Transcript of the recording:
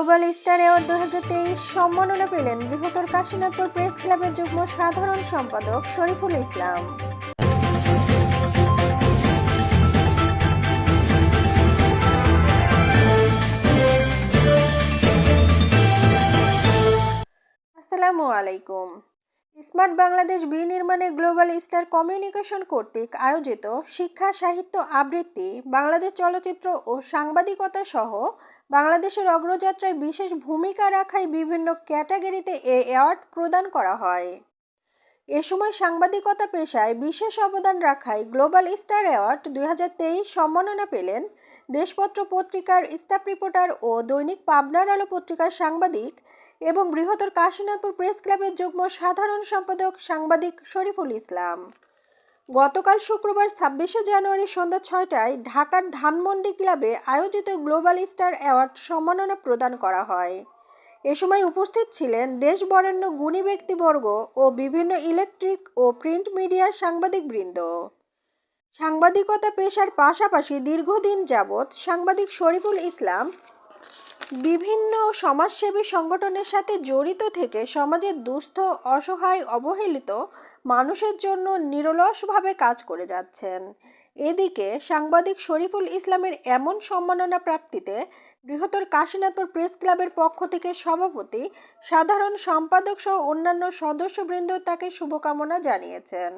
Global star award দু হাজার তেইশ সম্মাননা পেলেন বৃহত্তর কাশীনাথপুর প্রেস ক্লাবের যুগ্ম সাধারণ সম্পাদক শরীফুল ইসলাম। আসসালামু আলাইকুম। স্মার্ট বাংলাদেশ বিনির্মাণে গ্লোবাল স্টার কমিউনিকেশন কর্তৃক আয়োজিত শিক্ষা, সাহিত্য আবৃত্তি, বাংলাদেশ চলচ্চিত্র ও সাংবাদিকতা সহ বাংলাদেশের অগ্রযাত্রায় বিশেষ ভূমিকা রাখায় বিভিন্ন ক্যাটাগরিতে এ অ্যাওয়ার্ড প্রদান করা হয়। এ সময় সাংবাদিকতা পেশায় বিশেষ অবদান রাখায় গ্লোবাল স্টার অ্যাওয়ার্ড দুই হাজার তেইশ সম্মাননা পেলেন দেশপত্র পত্রিকার স্টাফ রিপোর্টার ও দৈনিক পাবনার আলো পত্রিকার সাংবাদিক এবং বৃহত্তর কাশীনাথপুর প্রেস ক্লাবের যুগ্ম সাধারণ সম্পাদক সাংবাদিক শরীফুল ইসলাম। গতকাল শুক্রবার ছাব্বিশে জানুয়ারি সন্ধ্যা ছয়টায় ঢাকার ধানমন্ডি ক্লাবে আয়োজিত গ্লোবাল স্টার অ্যাওয়ার্ড সম্মাননা প্রদান করা হয়। এ সময় উপস্থিত ছিলেন দেশ বরেণ্য গুণী ব্যক্তিবর্গ ও বিভিন্ন ইলেকট্রিক ও প্রিন্ট মিডিয়ার সাংবাদিকবৃন্দ। সাংবাদিকতা পেশার পাশাপাশি দীর্ঘদিন যাবৎ সাংবাদিক শরীফুল ইসলাম বিভিন্ন সমাজসেবী সংগঠনের সাথে জড়িত থেকে সমাজের দুস্থ, অসহায়, অবহেলিত মানুষের জন্য নিরলসভাবে কাজ করে যাচ্ছেন। এদিকে সাংবাদিক শরীফুল ইসলামের এমন সম্মাননা প্রাপ্তিতে বৃহত্তর কাশীনাথপুর প্রেস ক্লাবের পক্ষ থেকে সভাপতি, সাধারণ সম্পাদক সহ অন্যান্য সদস্যবৃন্দ তাকে শুভকামনা জানিয়েছেন।